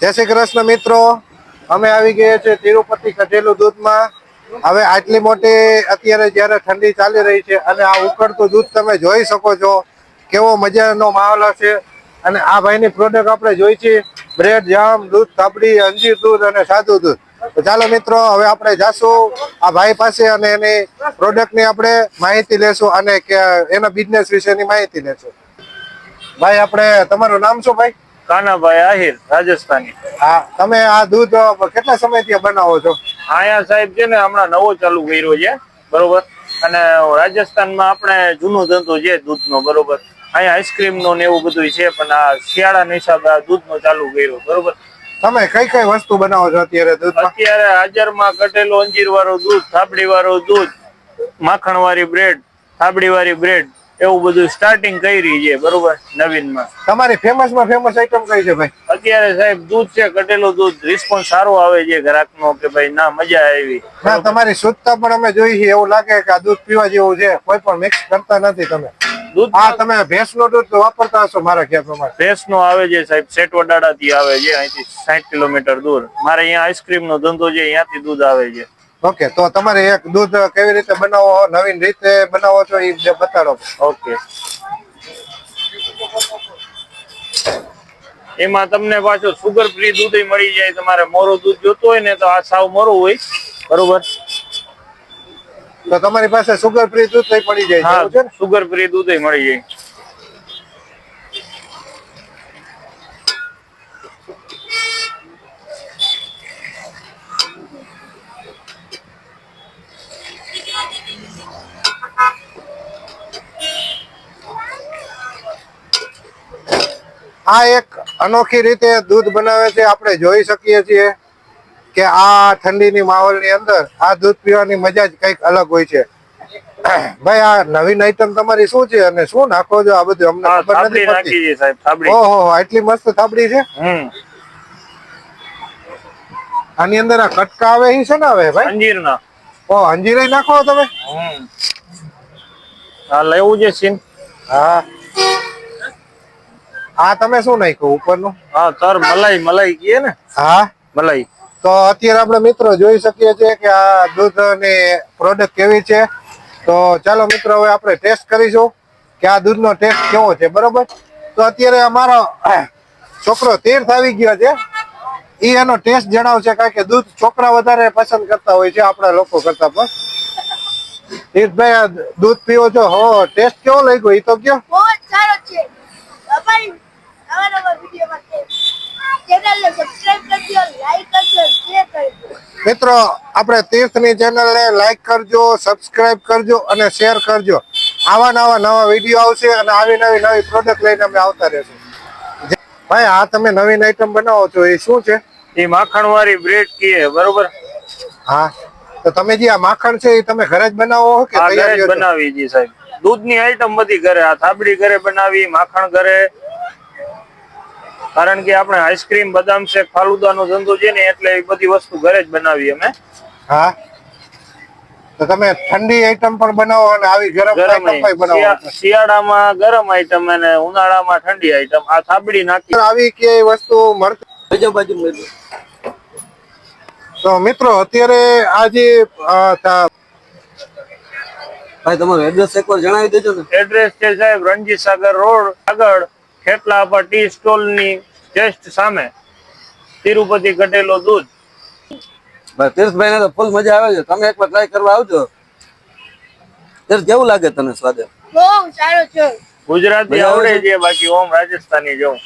જય શ્રી કૃષ્ણ મિત્રો. અમે આવી ગયા છે તિરુપતિ કઢેલું દૂધમાં. હવે આટલી મોટી અત્યારે જ્યારે ઠંડી ચાલી રહી છે અને આ ઉકળતું દૂધ તમે જોઈ શકો છો કેવો મજાનો માહોલ હશે. અને આ ભાઈની પ્રોડક્ટ આપણે જોઈ છે બ્રેડ જામ દૂધ થાબડી અંજીર દૂધ અને સાદું દૂધ. તો ચાલો મિત્રો, હવે આપણે જાશું આ ભાઈ પાસે અને એની પ્રોડક્ટની આપણે માહિતી લેશું અને એના બિઝનેસ વિશેની માહિતી લેશું. ભાઈ, આપણે, તમારું નામ શું ભાઈ? કાનાભાઈ આહિર રાજસ્થાની. હા તમે આ દૂધ કેટલા સમયથી બનાવો છો? આયા સાહેબ છે ને હમણાં નવો ચાલુ કર્યો છે બરોબર? અને રાજસ્થાનમાં આપણે જૂનો ધંધો છે દૂધનો બરોબર? અહીંયા આઈસ્ક્રીમ નો ને એવું બધું છે પણ આ શિયાળાના હિસાબે આ દૂધનો ચાલુ કર્યો બરોબર? તમે કઈ કઈ વસ્તુ બનાવો છો અત્યારે દૂધ અત્યારે હાજરમાં કટેલું અંજીર વાળું દૂધ થાબડી વાળું દૂધ માખણ વાળી બ્રેડ થાબડી વાળી બ્રેડ એવું બધું સ્ટાર્ટિંગ કરી છે બરોબર? નવીનમાં. તમારી ફેમસમાં ફેમસ આઈટમ કઈ છે ભાઈ? અત્યારે સાહેબ દૂધ છે કટેલું દૂધ. રિસ્પોન્સ સારો આવે છે ગ્રાહકનો કે ભાઈ ના મજા આવી. ના તમારી શુદ્ધતા પણ અમે જોઈ છે એવું લાગે કે આ દૂધ પીવા જેવું છે. કોઈ પણ મિક્સ કરતા નથી તમે. દૂધ આ તમે ભેંસનું દૂધ વાપરતા હશો મારા ખ્યાલ પ્રમાણે. ભેંસ નો આવે છે સાહેબ સેટવડાડા થી આવે છે. અહીંથી સાઠ કિલોમીટર દૂર. મારે અહીંયા આઈસ્ક્રીમ નો ધંધો છે અહીંયાથી દૂધ આવે છે. ઓકે તો તમારે એક દૂધ કેવી રીતે બનાવો નવીન રીતે બનાવો છો એ બતાડો. ઓકે. એમાં તમને પાછું સુગર ફ્રી દૂધ મળી જાય તમારે મોરું દૂધ જોતું હોય ને તો આ સાવ મોરું હોય. બરોબર? તો તમારી પાસે સુગર ફ્રી દૂધ પડી જાય? સુગર ફ્રી દૂધ મળી જાય. આ એક અનોખી રીતે દૂધ બનાવે છે. આપણે જોઈ શકીએ છીએ કે આ ઠંડીની માહોલની અંદર આ દૂધ પીવાની મજા જ કંઈક અલગ હોય છે. ભાઈ આ નવીન આઈટમ તમારી શું છે અને શું નાખો છો? આ બધું અમને ખબર નથી પડતી. સાહેબ ઓહો આટલી મસ્ત થાબડી છે? આની અંદર આ કટકા આવે ઈ છે ને આવે ભાઈ? અંજીર ના ઓ અંજીરે નાખો તમે. હા લેવું છે સીન. હા. આ તમે શું નાખ્યું ઉપરનું? હા તર મલાઈ મલાઈ કીએ ને. હા? મલાઈ. તો અત્યારે આપણે મિત્રો જોઈ શકીએ છીએ કે આ દૂધની પ્રોડક્ટ કેવી છે. તો ચાલો મિત્રો હવે આપણે ટેસ્ટ કરીશું કે આ દૂધનો ટેસ્ટ કેવો છે બરોબર? તો અત્યારે અમારો છોકરો તીર્થ આવી ગયો છે. એ એનો ટેસ્ટ જણાવશે કારણ કે દૂધ છોકરા વધારે પસંદ કરતા હોય છે આપણા લોકો કરતા પણ. તીર્થભાઈ આ દૂધ પીવો છો? હો ટેસ્ટ કેવો લાગ્યો? એ તો કયો બહુ જ સારો છે અમારી નવા નવા વીડિયો માટે ચેનલને સબસ્ક્રાઇબ કરજો લાઈક કરજો શેર કરજો મિત્રો આપણે તીર્થની ચેનલને લાઈક કરજો સબસ્ક્રાઇબ કરજો અને શેર કરજો. આવા નવા નવા વીડિયો આવશે અને આવી નવી નવી પ્રોડક્ટ લઈને અમે આવતા રહેશું. ભાઈ આ તમે નવીન આઈટમ બનાવો છો એ શું છે? એ માખણ વાળી બ્રેડ કીએ બરોબર? હા. તો તમે જે આ માખણ છે એ તમે ઘરે જ બનાવો કે ઘરે જ બનાવી જી સાહેબ. દૂધની આઈટમ બધી ઘરે આ થાબડી ઘરે બનાવી માખણ ઘરે કારણ કે આપણે આઈસ્ક્રીમ બદામ શેક ફાલુદાનો ધંધો છે ને એટલે એ બધી વસ્તુ ઘરે જ બનાવી અમે. હા? તો તમે ઠંડી આઈટમ પણ બનાવો અને આવી ગરમ ગરમ આઈટમ બનાવો. શિયાળામાં ગરમ આઈટમ અને ઉનાળામાં ઠંડી આઈટમ આ થાબડી નાખી. આવી કે વસ્તુ મળતી તો મિત્રો અત્યારે આ જે ભાઈ તમારું એડ્રેસ એકવાર જણાવી દેજો ને. એડ્રેસ છે સાહેબ રણજીત સાગર રોડ આગળ. ખેટલા પર ટી સ્ટોલની જસ્ટ સામે તિરુપતિ કટેલો દૂધ. ભાઈ તીર્થભાઈ ને તો ફૂલ મજા આવે છે. તમે એકવાર ટ્રાય કરવા આવજો. તીર્થ કેવું લાગે તને સ્વાદે? બહુ સારો છે. ગુજરાતી આવડે છે? બાકી ઓમ રાજસ્થાની જવું